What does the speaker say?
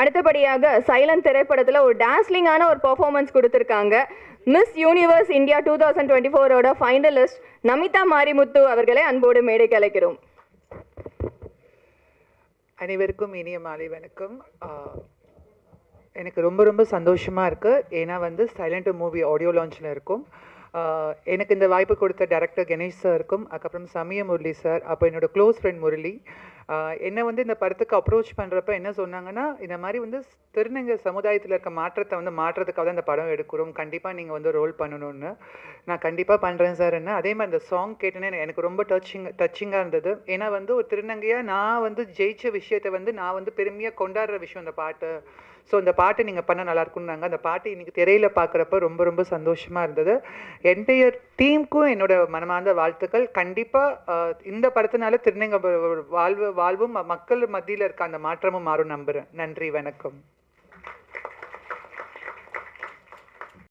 அடுத்தபடியாக சைலண்ட் திரைப்படத்தில் ஒரு டான்ஸ்லிங்கான ஒரு பெர்ஃபார்மன்ஸ் கொடுத்துருக்காங்க. Miss Universe India two thousand twenty ஃபோரோட ஃபைனலிஸ்ட் நமிதா மாரிமுத்து அவர்களை அன்போடு மேடை கலைக்கிறோம் அனைவருக்கும் இனிய மாலை வணக்கம். எனக்கு ரொம்ப ரொம்ப சந்தோஷமாக இருக்குது ஏன்னா வந்து சைலண்ட் மூவி ஆடியோ லான்ச்சில் இருக்கும். எனக்கு இந்த வாய்ப்பு கொடுத்த டேரக்டர் கணேஷ் சாருக்கும் அதுக்கப்புறம் சமய முரளி சார் அப்போ என்னோட க்ளோஸ் ஃப்ரெண்ட் முரளி என்னை வந்து இந்த படத்துக்கு அப்ரோச் பண்ணுறப்ப என்ன சொன்னாங்கன்னா இந்த மாதிரி வந்து திருநங்கை சமுதாயத்தில் இருக்க மாற்றத்தை வந்து மாற்றத்துக்காக தான் இந்த படம் எடுக்கிறோம். கண்டிப்பாக நீங்கள் வந்து ரோல் பண்ணணும்னு. நான் கண்டிப்பாக பண்ணுறேன் சார் என்ன அதே மாதிரி அந்த சாங் கேட்டேனே எனக்கு ரொம்ப டச்சிங் டச்சிங்காக இருந்தது. ஏன்னா வந்து ஒரு திருநங்கையாக நான் வந்து ஜெயிச்ச விஷயத்தை வந்து நான் வந்து பெருமையாக கொண்டாடுற விஷயம் இந்த பாட்டு. ஸோ இந்த பாட்டு நீங்கள் பண்ண நல்லாயிருக்குன்னாங்க அந்த பாட்டு இன்னைக்கு திரையில் பார்க்குறப்ப ரொம்ப ரொம்ப சந்தோஷமாக இருந்தது. என்டையர் டீமுக்கும் என்னோட மனமார்ந்த வாழ்த்துக்கள். கண்டிப்பாக இந்த படத்தினால திருநங்கை வாழ்வு வாழ்வும் மக்கள் மத்தியில் இருக்க அந்த மாற்றமும் மாறும் நம்புகிறேன் நன்றி வணக்கம்.